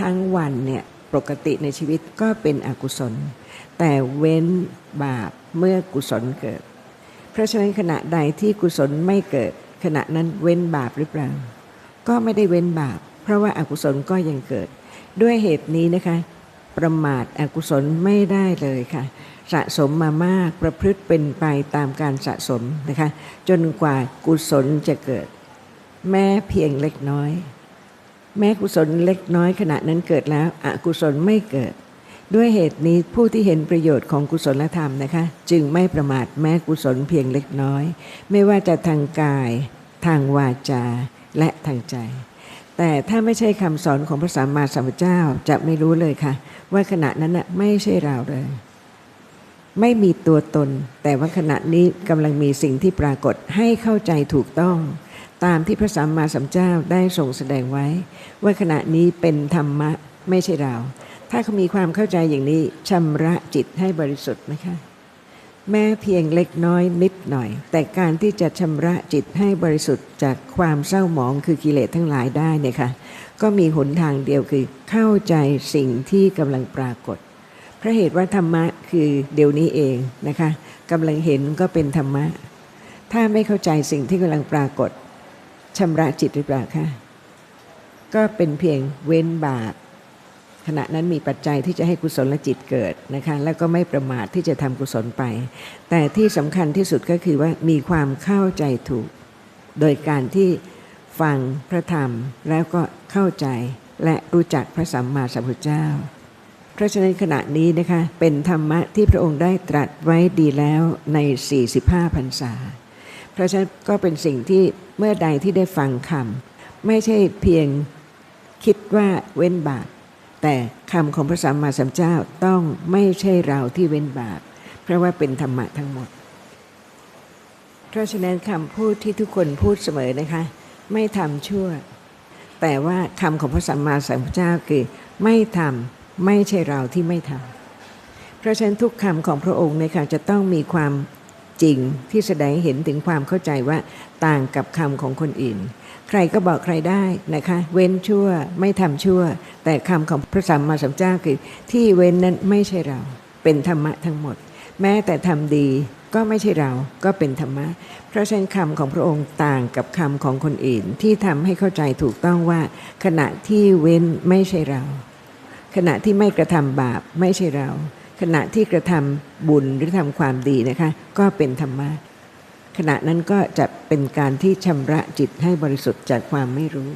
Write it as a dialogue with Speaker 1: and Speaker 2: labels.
Speaker 1: ทั้งวันเนี่ยปกติในชีวิตก็เป็นอกุศล แต่เว้นบาปเมื่อกุศลเกิด เพราะฉะนั้นขณะใดที่กุศลไม่เกิด ขณะนั้นเว้นบาปหรือเปล่า ก็ไม่ได้เว้นบาป เพราะว่าอากุศลก็ยังเกิด ด้วยเหตุนี้นะคะ ประมาทอกุศลไม่ได้เลยค่ะ สะสมมามากประพฤติเป็นไปตามการสะสมนะคะ จนกว่ากุศลจะเกิด แม้เพียงเล็กน้อย แม้กุศลเล็กน้อยขณะนั้นเกิดแล้วอกุศลไม่เกิด ด้วยเหตุนี้ผู้ที่เห็นประโยชน์ของกุศลธรรมนะคะ จึงไม่ประมาทแม้กุศลเพียงเล็กน้อย ไม่ว่าจะทางกาย ทางวาจา และทางใจ แต่ถ้าไม่ใช่คำสอนของพระสัมมาสัมพุทธเจ้าจะไม่รู้เลยค่ะ ว่าขณะนั้นน่ะไม่ใช่เราเลย ไม่มีตัวตน แต่ว่าขณะนี้กำลังมีสิ่งที่ปรากฏให้เข้าใจถูกต้อง ตามที่พระสัมมาสัมพุทธเจ้าได้ทรงแสดงไว้ ว่าขณะนี้เป็นธรรมะไม่ใช่เรา ถ้าเขามีความเข้าใจอย่างนี้ชำระจิตให้บริสุทธิ์ไหมคะ แม้เพียงเล็กน้อยนิดหน่อย แต่การที่จะชำระจิตให้บริสุทธิ์จากความเศร้าหมองคือกิเลสทั้งหลายได้เนี่ยค่ะก็มีหนทางเดียวคือเข้าใจสิ่งที่กำลังปรากฏเพราะเหตุว่าธรรมะคือเดี๋ยวนี้เองนะคะกำลังเห็นก็เป็นธรรมะ ถ้าไม่เข้าใจสิ่งที่กำลังปรากฏ ชำระจิตหรือเปล่าคะก็เป็นเพียงเว้นบาปขณะนั้นมีปัจจัยที่จะให้กุศลจิตเกิดนะคะแล้วก็ไม่ประมาทที่จะทำกุศลไป แต่ที่สำคัญที่สุดก็คือว่ามีความเข้าใจถูก โดยการที่ฟังพระธรรมแล้วก็เข้าใจและรู้จักพระสัมมาสัมพุทธเจ้า เพราะฉะนั้นขณะนี้นะคะเป็นธรรมะที่พระองค์ได้ตรัสไว้ดีแล้วใน 45พรรษา เพราะฉะนั้นก็เป็นสิ่งที่ เมื่อใดที่ได้ฟังคำไม่ใช่เพียงคิดว่าเว้นบาปแต่คำของพระสัมมาสัมพุทธเจ้าต้องไม่ใช่เราที่เว้นบาปเพราะว่าเป็นธรรมะทั้งหมด เพราะฉะนั้นคำพูดที่ทุกคนพูดเสมอนะคะ ไม่ทำชั่ว แต่ว่าคำของพระสัมมาสัมพุทธเจ้าคือไม่ทำไม่ใช่เราที่ไม่ทำเพราะฉะนั้นทุกคำของพระองค์นะคะจะต้องมีความ จริงที่แสดงเห็นถึงความเข้าใจว่าต่างกับคำของคนอื่น ใครก็บอกใครได้นะคะ เว้นชั่วไม่ทำชั่ว แต่คำของพระสัมมาสัมพุทธเจ้าคือที่เว้นนั้นไม่ใช่เรา เป็นธรรมะทั้งหมด แม้แต่ทำดีก็ไม่ใช่เราก็เป็นธรรมะ เพราะฉะนั้นคำของพระองค์ต่างกับคำของคนอื่น ที่ทำให้เข้าใจถูกต้องว่า ขณะที่เว้นไม่ใช่เรา ขณะที่ไม่กระทำบาปไม่ใช่เรา ขณะที่กระทำบุญหรือทำความดีนะคะ ก็เป็นธรรมะขณะนั้นก็จะเป็นการที่ชำระจิตให้บริสุทธิ์จากความไม่รู้